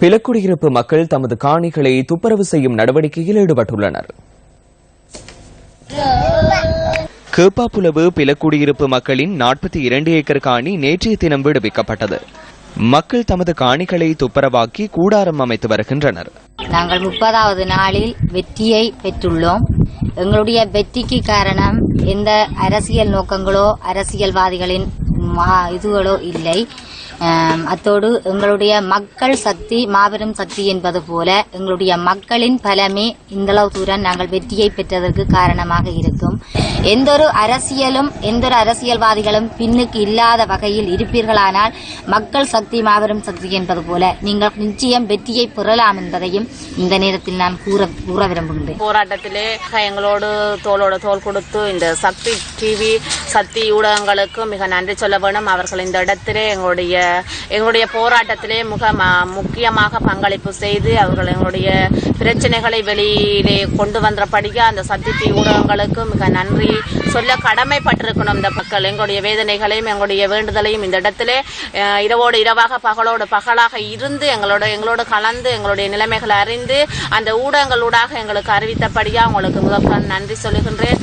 பிலக்குடியிருப்பு மக்கள் தமது காணிகளை துப்புரவு செய்யும் நடவடிக்கையில் ஈடுபட்டுள்ளனர். கேப்பாப்புலவு பிலக்குடியிருப்பு மக்களின் நாற்பத்தி இரண்டு ஏக்கர் காணி நேற்றைய தினம் விடுவிக்கப்பட்டது. மக்கள் தமது காணிகளை துப்புரவாக்கி கூடாரம் அமைத்து வருகின்றனர். நாங்கள் முப்பதாவது நாளில் வெற்றியை பெற்றுள்ளோம். எங்களுடைய வெற்றிக்கு காரணம் எந்த அரசியல் நோக்கங்களோ அரசியல்வாதிகளின் இதுகளோ இல்லை. அத்தோடு எங்களுடைய மக்கள் சக்தி மாபெரும் சக்தி என்பது போல எங்களுடைய மக்களின் பலமே இந்தளவு தூரம் நாங்கள் வெற்றியை பெற்றதற்கு காரணமாக இருக்கும். எந்த ஒரு அரசியலும் எந்த ஒரு அரசியல்வாதிகளும் பின்னுக்கு இல்லாத வகையில் இருப்பீர்களானால் மக்கள் சக்தி மாபெரும் சக்தி என்பது போல நீங்கள் நிச்சயம் வெற்றியை பெறலாம் என்பதையும் இந்த நேரத்தில் நான் கூற கூற விரும்புகிறேன் போராட்டத்திலே எங்களோடு தோளோட தோல் கொடுத்து இந்த சக்தி டிவி சக்தி ஊடகங்களுக்கும் மிக நன்றி சொல்ல வேணும். அவர்கள் இந்த இடத்திலே எங்களுடைய எங்களுடைய போராட்டத்திலே மிக ம- முக்கியமாக பங்களிப்பு செய்து அவர்கள் எங்களுடைய பிரச்சனைகளை வெளியிலே கொண்டு வந்தபடியாக அந்த சக்தி டிவி ஊடகங்களுக்கு மிக நன்றி சொல்ல கடமைப்பட்டிருக்கணும் இந்த மக்கள். எங்களுடைய வேதனைகளையும் எங்களுடைய வேண்டுதலையும் இந்த இடத்திலே இரவோடு இரவாக பகலோடு பகலாக இருந்து எங்களோட எங்களோடு கலந்து எங்களுடைய நிலைமைகளை அறிந்து அந்த ஊடகங்களூடாக எங்களுக்கு அறிவித்தபடியாக உங்களுக்கு முதற்கண் நன்றி சொல்லுகின்றேன்.